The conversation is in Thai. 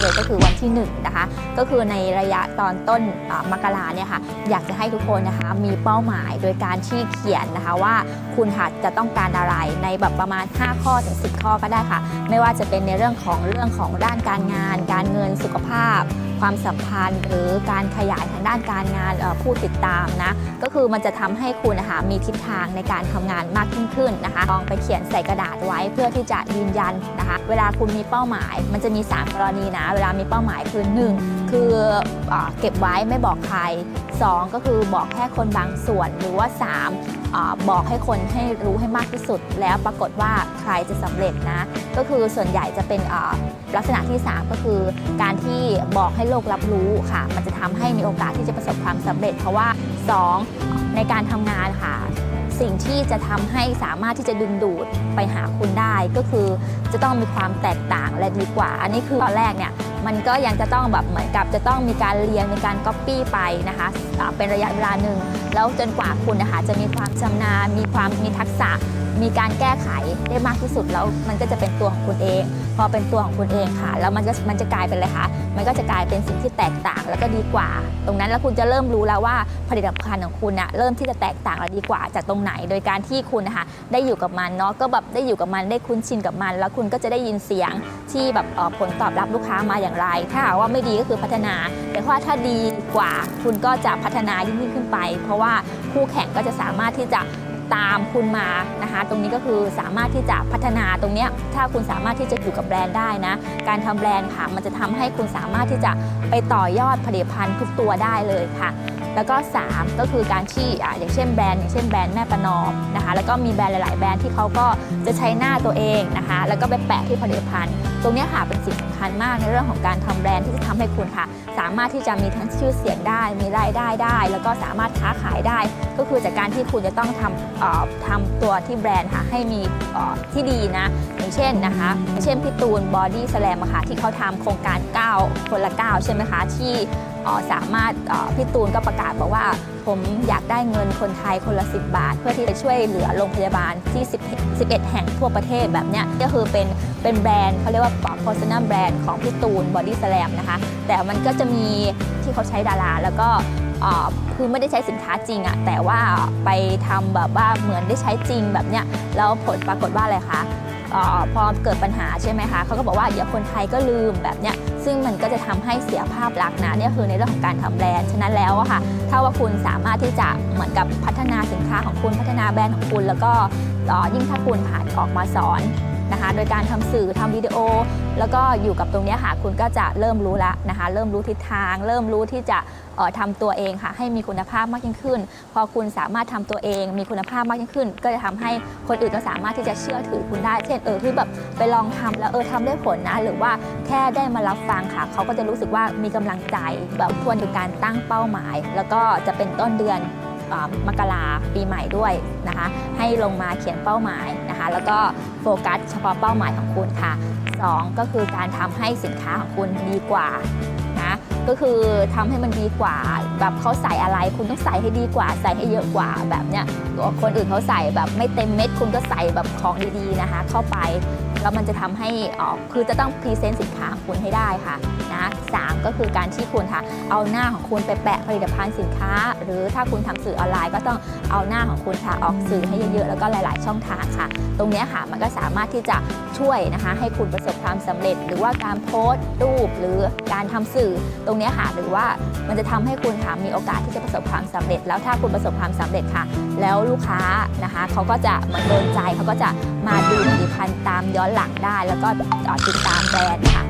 เลยก็คือวันที่1นงนะคะก็คือในระยะตอนต้นมกราเนี่ยค่ะอยากจะให้ทุกคนนะคะมีเป้าหมายโดยการที่เขียนนะคะว่าคุณค่ะจะต้องการอะไรในแบบประมาณ 5 ข้อถึง 10 ข้อก็ได้ค่ะ ไม่ว่าจะเป็นในเรื่องของเรื่องของด้านการงาน การเงินสุขภาพความสัมพันธ์ หรือการขยายทางด้านการงานผู้ติดตามนะก็คือมันจะทำให้คุณนะคะมีทิศทางในการทำงานมากยิ่งขึ้นนะคะลองไปเขียนใส่กระดาษไว้เพื่อที่จะยืนยันนะคะเวลาคุณมีเป้าหมาย มันจะมี 3 กรณีนะเวลามีเป้าหมายคือ 1 คือเอ่อเก็บไว้ไม่บอกใคร 2 ก็คือบอกแค่คนบางส่วนหรือว่า 3บอกให้คนให้รู้ให้มากที่สุด แล้วปรากฏว่าใครจะสำเร็จนะ ก็คือส่วนใหญ่จะเป็นลักษณะที่ 3 ก็คือ การที่บอกให้โลกรับรู้ค่ะ มันจะทำให้มีโอกาสที่จะประสบความสำเร็จ เพราะว่า 2 ในการทำงานค่ะ สิ่งที่จะทำให้สามารถที่จะดึงดูดไปหาคุณได้ ก็คือจะต้องมีความแตกต่างและดีกว่า อันนี้คือตอนแรกเนี่ย มันก็ยังจะต้องแบบเหมือนกับจะต้องมีการเรียนมีการก๊อปปี้ไปนะคะเป็นระยะเวลาหนึ่ง แล้วจนกว่าคุณนะคะจะมีความชำนาญ มีความมีทักษะ มีการแก้ไขได้มากที่สุดแล้วมันก็จะเป็นตัวของคุณเอง พอเป็นตัวของคุณเองค่ะ แล้วมันก็มันจะกลายเป็นอะไรคะมันก็จะกลายเป็นสิ่งที่แตกต่างแล้วก็ดีกว่า ตรงนั้นแล้วคุณจะเริ่มรู้แล้วว่าผลิตภัณฑ์ของคุณอะเริ่มที่จะแตกต่างและดีกว่าจากตรงไหน โดยการที่คุณนะคะได้อยู่กับมันเนาะก็แบบได้อยู่กับมันได้คุ้นชินกับมัน แล้วคุณก็จะได้ยินเสียงที่แบบผลตอบรับลูกค้ามาอย่างไร ถ้าหากว่าไม่ดีก็คือพัฒนา แต่ว่าถ้าดีกว่าคุณก็จะพัฒนายิ่งขึ้นไป เพราะว่าคู่แข่งก็จะสามารถที่จะตามคุณมานะคะ ตรงนี้ก็คือสามารถที่จะพัฒนาตรงนี้ถ้าคุณสามารถที่จะอยู่กับแบรนด์ได้นะ การทำแบรนด์ค่ะ มันจะทำให้คุณสามารถที่จะไปต่อยอดผลิตภัณฑ์ทุกตัวได้เลยค่ะ แล้วก็ 3 ก็คือการที่ออย่างเช่นแบรนด์อย่างเช่นแบรนด์แม่ประนอมนะคะ แล้วก็มีแบรนด์หลาย ๆ แบรนด์ที่เขาก็จะใช้หน้าตัวเองนะคะ แล้วก็ไปแปะที่ผลิตภัณฑ์ ตรงนี้ค่ะเป็นสิ่งสำคัญมากในเรื่องของการทำแบรนด์ที่จะทำให้คุณค่ะ สามารถที่จะมีทั้งชื่อเสียงได้ มีรายได้ได้ แล้วก็สามารถค้าขายได้ ก็คือจากการที่คุณจะต้องทำทำตัวที่แบรนด์ค่ะให้มีที่ดีนะอย่างเช่นนะคะอย่างเช่นพี่ตูนบอดี้แสลมค่ะที่เขาทำโครงการ 9 คนละ 9 ใช่ไหมคะที่สามารถพี่ตูนก็ประกาศบอกว่า มอยากได้เงินคนไทยคนละ 10 บาท เพื่อที่จะช่วยเหลือโรงพยาบาลที่ 10 11 แห่งทั่วประเทศแบบเนี้ยก็คือเป็นเป็นแบรนด์เขาเรียกว่า personal brand ของพี่ตูนบอดี้สแลมนะคะแต่มันก็จะมีที่เขาใช้ดารา แล้วก็คือไม่ได้ใช้สินค้าจริงอะแต่ว่าไปทำแบบว่าเหมือนได้ใช้จริงแบบเนี้ยแล้วผลปรากฏว่าอะไรคะ ออพอเกิดปัญหาใช่ไหมคะเขาก็บอกว่าเดี๋ยวคนไทยก็ลืมแบบเนี้ยซึ่งมันก็จะทำให้เสียภาพลักษณ์นะนี่คือในเรื่องของการทำแบรนด์ฉะนั้นแล้วอะค่ะถ้าว่าคุณสามารถที่จะเหมือนกับพัฒนาสินค้าของคุณพัฒนาแบรนด์ของคุณ แล้วก็อ่อยิ่งถ้าคุณผ่านออกมาสอน นะคะ โดยการทำสื่อทำวิดีโอ แล้วก็อยู่กับตรงนี้ค่ะ คุณก็จะเริ่มรู้แล้วนะคะ เริ่มรู้ทิศทาง เริ่มรู้ที่จะเอ่อทำตัวเองค่ะ ให้มีคุณภาพมากยิ่งขึ้น พอคุณสามารถทำตัวเอง มีคุณภาพมากยิ่งขึ้น ก็จะทำให้คนอื่นก็สามารถที่จะเชื่อถือคุณได้ เช่นเออคือแบบไปลองทำแล้วเออทำได้ผลนะ หรือว่าแค่ได้มารับฟังค่ะ เขาก็จะรู้สึกว่ามีกำลังใจแบบควรถึงการตั้งเป้าหมาย แล้วก็จะเป็นต้นเดือนอ่ามกราปีใหม่ด้วยนะคะ ให้ลงมาเขียนเป้าหมาย นะคะ แล้วก็โฟกัสเฉพาะเป้าหมายของคุณค่ะ 2 ก็คือการทำให้สินค้าของคุณดีกว่า ก็คือทำให้มันดีกว่า แบบเขาใส่อะไรคุณต้องใส่ให้ดีกว่า ใส่ให้เยอะกว่าแบบเนี้ยคนอื่นเขาใส่แบบไม่เต็มเม็ด คุณก็ใส่แบบของดีๆนะคะ เข้าไปแล้วมันจะทำให้ออกคือจะต้องพรีเซนต์สินค้าคุณให้ได้ค่ะนะสามก็คือการที่คุณค่ะเอาหน้าของคุณไปแปะผลิตภัณฑ์สินค้า หรือถ้าคุณทำสื่อออนไลน์ก็ต้องเอาหน้าของคุณค่ะออกสื่อให้เยอะๆแล้วก็หลาย ๆ ช่องทางค่ะ ตรงนี้ค่ะมันก็สามารถที่จะช่วยนะคะ ให้คุณประสบความสำเร็จ หรือว่าการโพสต์รูปหรือการทำสื่อตรงเนี้ยค่ะหรือว่ามันจะทำให้คุณค่ะมีโอกาสที่จะประสบความสำเร็จ แล้วถ้าคุณประสบความสำเร็จค่ะ แล้วลูกค้านะคะเขาก็จะเหมือนโดนใจเขาก็จะมาดูผลิตภัณฑ์ตามย้อนหลังได้ แล้วก็ติดตามแบรนด์ค่ะ